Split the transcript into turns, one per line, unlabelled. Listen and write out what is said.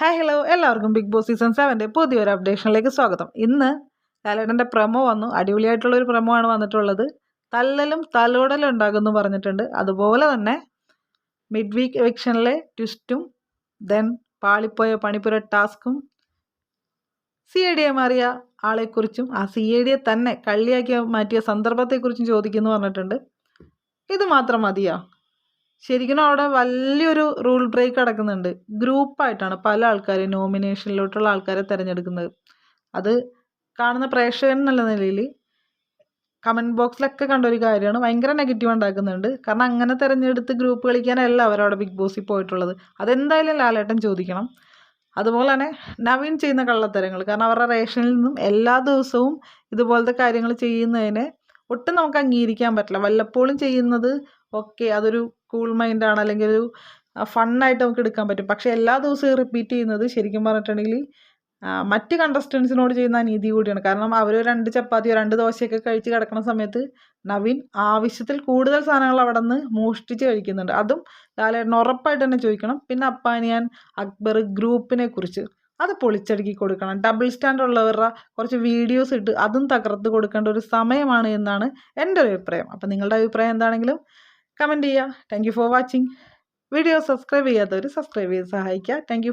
Hi hello എല്ലാവർക്കും big boss season സെവന്റെ പുതിയൊരു അപ്ഡേഷനിലേക്ക് സ്വാഗതം. ഇന്ന് ലാലേട്ടന്റെ പ്രമോ വന്നു. അടിപൊളിയായിട്ടുള്ള ഒരു പ്രമോ ആണ് വന്നിട്ടുള്ളത്. തല്ലലും തലോടലും ഉണ്ടാകുമെന്ന് പറഞ്ഞിട്ടുണ്ട്. അതുപോലെ തന്നെ മിഡ് വീക്ക് എവിക്ഷനിലെ ട്വിസ്റ്റും ദെൻ പാളിപ്പോയ പണിപ്പുര ടാസ്കും സി എ ഡിയെ മാറിയ ആളെക്കുറിച്ചും ആ സി എ ഡിയെ തന്നെ കള്ളിയാക്കി മാറ്റിയ സന്ദർഭത്തെക്കുറിച്ചും ചോദിക്കുന്നു പറഞ്ഞിട്ടുണ്ട്. ഇത് മാത്രം മതിയോ? ശരിക്കും അവിടെ വലിയൊരു റൂൾ ബ്രേക്ക് നടക്കുന്നുണ്ട്. ഗ്രൂപ്പായിട്ടാണ് പല ആൾക്കാരെയും നോമിനേഷനിലോട്ടുള്ള ആൾക്കാരെ തിരഞ്ഞെടുക്കുന്നത്. അത് കാണുന്ന പ്രേക്ഷകൻ എന്നുള്ള നിലയിൽ കമന്റ് ബോക്സിലൊക്കെ കണ്ട ഒരു കാര്യമാണ്. ഭയങ്കര നെഗറ്റീവ് ഉണ്ടാക്കുന്നുണ്ട്. കാരണം അങ്ങനെ തിരഞ്ഞെടുത്ത് ഗ്രൂപ്പ് കളിക്കാനല്ല അവരവിടെ ബിഗ് ബോസിൽ പോയിട്ടുള്ളത്. അതെന്തായാലും ലാലേട്ടൻ ചോദിക്കണം. അതുപോലെ തന്നെ നവീൻ ചെയ്യുന്ന കള്ളത്തരങ്ങൾ. കാരണം അവരുടെ റേഷനിൽ നിന്നും എല്ലാ ദിവസവും ഇതുപോലത്തെ കാര്യങ്ങൾ ചെയ്യുന്നതിനെ ഒട്ടും നമുക്ക് അംഗീകരിക്കാൻ പറ്റില്ല. വല്ലപ്പോഴും ചെയ്യുന്നത് ഓക്കെ അതൊരു കൂൾ മൈൻഡ് ആണ് അല്ലെങ്കിൽ ഒരു ഫണ്ണായിട്ട് നമുക്ക് എടുക്കാൻ പറ്റും. പക്ഷേ എല്ലാ ദിവസവും റിപ്പീറ്റ് ചെയ്യുന്നത് ശരിക്കും പറഞ്ഞിട്ടുണ്ടെങ്കിൽ മറ്റ് കണ്ടസ്റ്റൻസിനോട് ചെയ്യുന്ന അനീതി കൂടിയാണ്. കാരണം അവർ രണ്ട് ചപ്പാത്തിയോ രണ്ട് ദോശയൊക്കെ കഴിച്ച് കിടക്കുന്ന സമയത്ത് നവീൻ ആവശ്യത്തിൽ കൂടുതൽ സാധനങ്ങൾ അവിടെ നിന്ന് മോഷ്ടിച്ച് കഴിക്കുന്നുണ്ട്. അതും ലാലേട്ടൻ ഉറപ്പായിട്ട് തന്നെ ചോദിക്കണം. പിന്നെ അപ്പാനിയാൻ അക്ബർ ഗ്രൂപ്പിനെ കുറിച്ച് അത് പൊളിച്ചടുക്കി കൊടുക്കണം. ഡബിൾ സ്റ്റാൻഡ് ഉള്ളവരുടെ കുറച്ച് വീഡിയോസ് ഇട്ട് അതും തകർത്ത് കൊടുക്കേണ്ട ഒരു സമയമാണ് എന്നാണ് എന്റെ ഒരു അഭിപ്രായം. അപ്പം നിങ്ങളുടെ അഭിപ്രായം എന്താണെങ്കിലും കമന്റ് ചെയ്യുക. Thank for watching video subscribe ചെയ്യാത്തവർ സബ്സ്ക്രൈബ് ചെയ്ത് സഹായിക്കുക. താങ്ക്